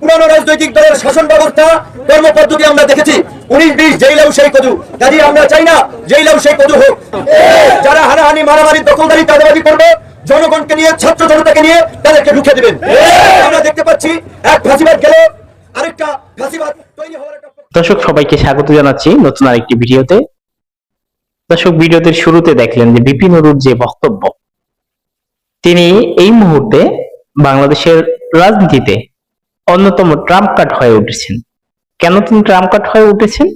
পুরানো রাজনৈতিক দলের শাসন ব্যবস্থা কর্ম পদ্ধতি আমরা দেখেছি। উনিশ, বিশ জেলাও সেই কদু। কাজে আমরা চাই না জেলাও সেই কদু হোক। যারা হানাহানি, মারামারি, দখলদারি, চাঁদাবাজি করবে, জনগণকে নিয়ে, ছাত্র জনতাকে নিয়ে তাদেরকে রুখে দিবেন। আমরা দেখতে পাচ্ছি এক ফাঁসিবাদ গেল, আরেকটা ফাঁসিবাদ তৈরি হওয়ার একটা দর্শক, সবাইকে স্বাগত জানাচ্ছি নতুন আরেকটি ভিডিওতে। দর্শক ভিডিওতে শুরুতে দেখলেন যে বিপিন অরুর যে বক্তব্য, তিনি এই মুহূর্তে বাংলাদেশের রাজনীতিতে অন্যতম ট্রাম্প কার্ড হয়ে উঠেছেন। কেন তিনি ট্রাম্প কার্ড হয়ে উঠেছেন?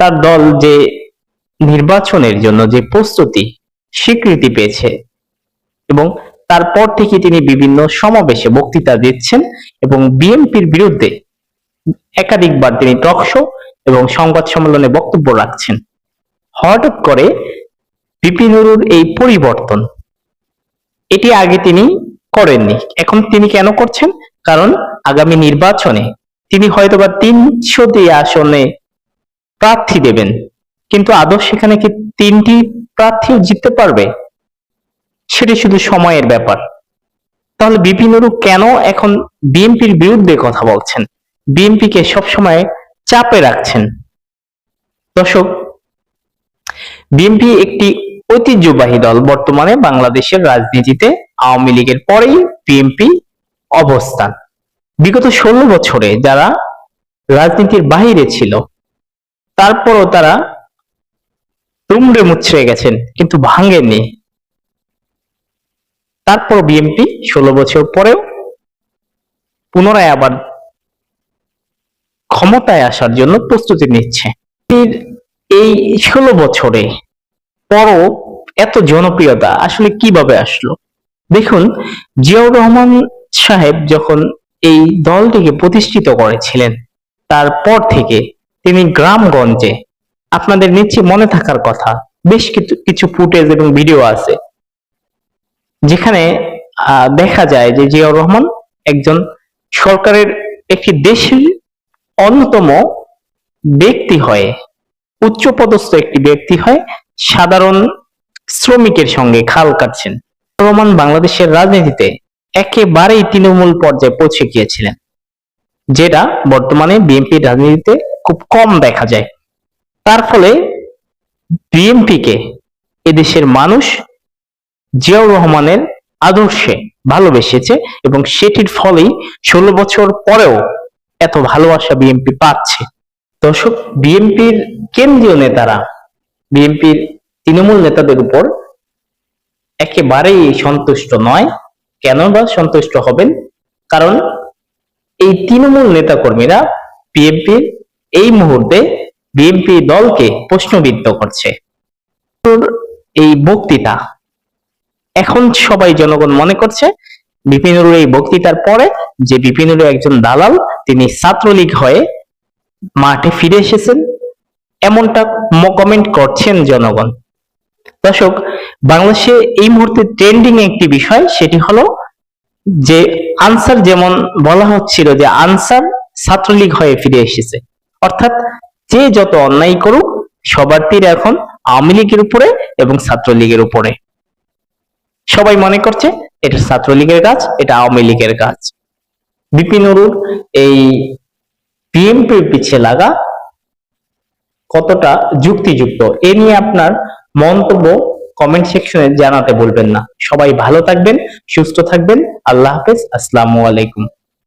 তার দল যে নির্বাচনের জন্য যে প্রস্তুতি, স্বীকৃতি পেয়েছে এবং তারপর থেকে তিনি বিভিন্ন সমাবেশে বক্তৃতা দিচ্ছেন এবং বিএনপির বিরুদ্ধে একাধিকবার তিনি টক শো এবং সংবাদ সম্মেলনে বক্তব্য রাখছেন। হঠাৎ করে বিপিন নুরুর এই পরিবর্তন, এটি আগে তিনি করেননি, এখন তিনি কেন করছেন? কারণ আগামী নির্বাচনে তিনি হয়তোবা তিনশোটি আসনে প্রার্থী দেবেন। কিন্তু আদৌ সেখানে কি তিনটি প্রার্থী জিততে পারবে? সেটি শুধু সময়ের ব্যাপার। তাহলে বিপিন নুরু কেন এখন বিএনপির বিরুদ্ধে কথা বলছেন? বিএনপিকে সবসময় চাপে রাখছেন। দর্শক, বিএনপি একটি ঐতিহ্যবাহী দল বর্তমানে বাংলাদেশের রাজনীতিতে আওয়ামী লীগের পরেই বিএনপি অবস্থান। বিগত ষোলো বছরে যারা রাজনীতির বাহিরে ছিল, তারপরও তারা তুমড়ে মুচড়ে গেছেন, কিন্তু ভাঙেননি। তারপর বিএনপি ষোলো বছর পরেও পুনরায় আবার ক্ষমতায় আসার জন্য প্রস্তুতি নিচ্ছে। এই ষোলো বছরে পরও এত জনপ্রিয়তা আসলে কীভাবে আসলো? দেখুন, জিয়াউর রহমান সাহেব যখন এই দলটিকে প্রতিষ্ঠিত করেছিলেন। তারপর থেকে তিনি গ্রামগঞ্জে আপনাদের নিশ্চয় মনে থাকার কথা। বেশ কিছু কিছু ফুটেজ এবং ভিডিও আছে। যেখানে দেখা যায় যে জিয়াউর রহমান একজন সরকারের একটি দেশের অন্যতম ব্যক্তি হয়ে, উচ্চপদস্থ একটি ব্যক্তি হয় সাধারণ শ্রমিকের সঙ্গে খাল কাটছেন। রহমান বাংলাদেশের রাজনীতিতে একেবারেই তৃণমূল পর্যায়ে পৌঁছে গিয়েছিলেন, যেটা বর্তমানে বিএনপির রাজনীতিতে খুব কম দেখা যায়। তার ফলে বিএনপিকে এদেশের মানুষ জিয়াউর রহমানের আদর্শে ভালোবেসেছে এবং সেটির ফলেই ষোলো বছর পরেও এত ভালোবাসা বিএনপি পাচ্ছে। দর্শক, বিএনপির কেন্দ্রীয় নেতারা, বিএনপির তৃণমূল নেতাদের উপর একেবারেই সন্তুষ্ট নয়। কেন বা সন্তুষ্ট হবেন? কারণ এই তৃণমূল নেতাকর্মীরা বিএনপির এই মুহূর্তে বিএনপি দলকে প্রশ্নবিদ্ধ করছে। এই বক্তৃতা এখন সবাই জনগণ মনে করছে বিপিনুর এই বক্তৃতার পরে যে বিপিনুর একজন দালাল, তিনি ছাত্রলীগ হয়ে মাঠে ফিরে এসেছেন, এমনটা কমেন্ট করছেন জনগণ। দর্শক বাংলাদেশে এই মুহূর্তে ট্রেন্ডিং একটি বিষয়, সেটি হলো যে আনসার যেমন বলা হচ্ছিল যে আনসার ছাত্রলীগ হয়ে ফিরে এসেছে। অর্থাৎ যে যত অন্যায় করুক, সবার তীর এখন আওয়ামী লীগের উপরে এবং ছাত্রলীগের উপরে। সবাই মনে করছে, এটা ছাত্রলীগের কাজ, এটা আওয়ামী লীগের কাজ। বিপিন অরুর এই বিএনপির পিছিয়ে লাগা কতটা যুক্তিযুক্ত, এ নিয়ে আপনার মন্তব্য কমেন্ট সেকশনে জানাতে বলবেন না। সবাই ভালো থাকবেন সুস্থ থাকবেন। আল্লাহ হাফেজ আসসালামু আলাইকুম।